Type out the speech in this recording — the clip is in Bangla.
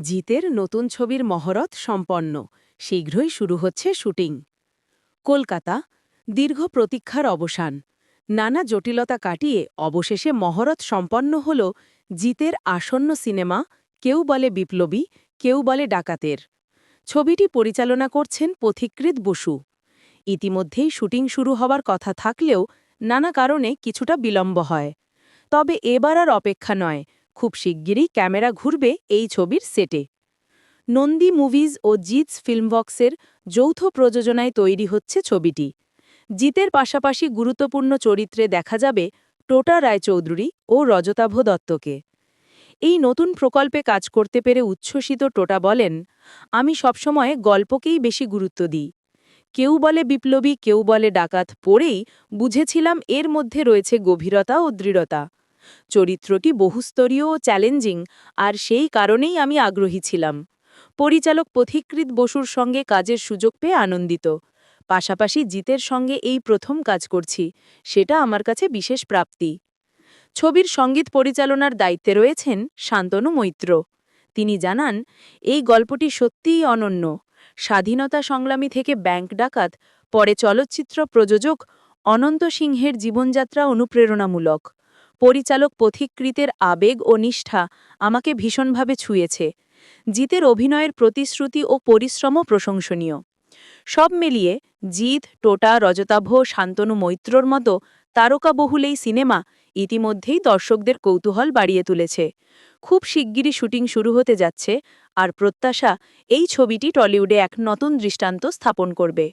জিতের নতুন ছবির মহরত সম্পন্ন। শীঘ্রই শুরু হচ্ছে শুটিং। কলকাতা, দীর্ঘ প্রতীক্ষার অবসান। নানা জটিলতা কাটিয়ে অবশেষে মহরত সম্পন্ন হল জিতের আসন্ন সিনেমা কেউ বলে বিপ্লবী, কেউ বলে ডাকাতের ছবিটি পরিচালনা করছেন পথিকৃত বসু। ইতিমধ্যেই শুটিং শুরু হবার কথা থাকলেও নানা কারণে কিছুটা বিলম্ব হয়। তবে এবার আর অপেক্ষা নয়। খুব শিগগিরই ক্যামেরা ঘুরবে এই ছবির সেটে। নন্দী মুভিজ ও জিৎস ফিল্মবক্সের যৌথ প্রযোজনায় তৈরি হচ্ছে ছবিটি। জিতের পাশাপাশি গুরুত্বপূর্ণ চরিত্রে দেখা যাবে টোটা রায়চৌধুরী ও রজতাভ দত্তকে। এই নতুন প্রকল্পে কাজ করতে পেরে উচ্ছ্বসিত টোটা বলেন, আমি সবসময় গল্পকেই বেশি গুরুত্ব দিই। কেউ বলে বিপ্লবী, কেউ বলে ডাকাত পড়েই বুঝেছিলাম এর মধ্যে রয়েছে গভীরতা ও দৃঢ়তা। চরিত্রটি বহুস্তরীয় ও চ্যালেঞ্জিং, আর সেই কারণেই আমি আগ্রহী ছিলাম। পরিচালক পথিকৃত বসুর সঙ্গে কাজের সুযোগ পেয়ে আনন্দিত। পাশাপাশি জিতের সঙ্গে এই প্রথম কাজ করছি, সেটা আমার কাছে বিশেষ প্রাপ্তি। ছবির সংগীত পরিচালনার দায়িত্বে রয়েছেন শান্তনু মৈত্র। তিনি জানান, এই গল্পটি সত্যিই অনন্য। স্বাধীনতা সংগ্রামী থেকে ব্যাংক ডাকাত, পরে চলচ্চিত্র প্রযোজক, অনন্ত সিংহের জীবনযাত্রা অনুপ্রেরণামূলক। পরিচালক পথিকৃতের আবেগ ও নিষ্ঠা আমাকে ভীষণভাবে ছুঁয়েছে। জিতের অভিনয়ের প্রতিশ্রুতি ও পরিশ্রমও প্রশংসনীয়। সব মিলিয়ে জিত টোটা রজতাভ শান্তনু মৈত্রর মতো তারকাবহুল এই সিনেমা ইতিমধ্যেই দর্শকদের কৌতূহল বাড়িয়ে তুলেছে। খুব শিগগিরই শুটিং শুরু হতে যাচ্ছে আর প্রত্যাশা এই ছবিটি টলিউডে এক নতুন দৃষ্টান্ত স্থাপন করবে।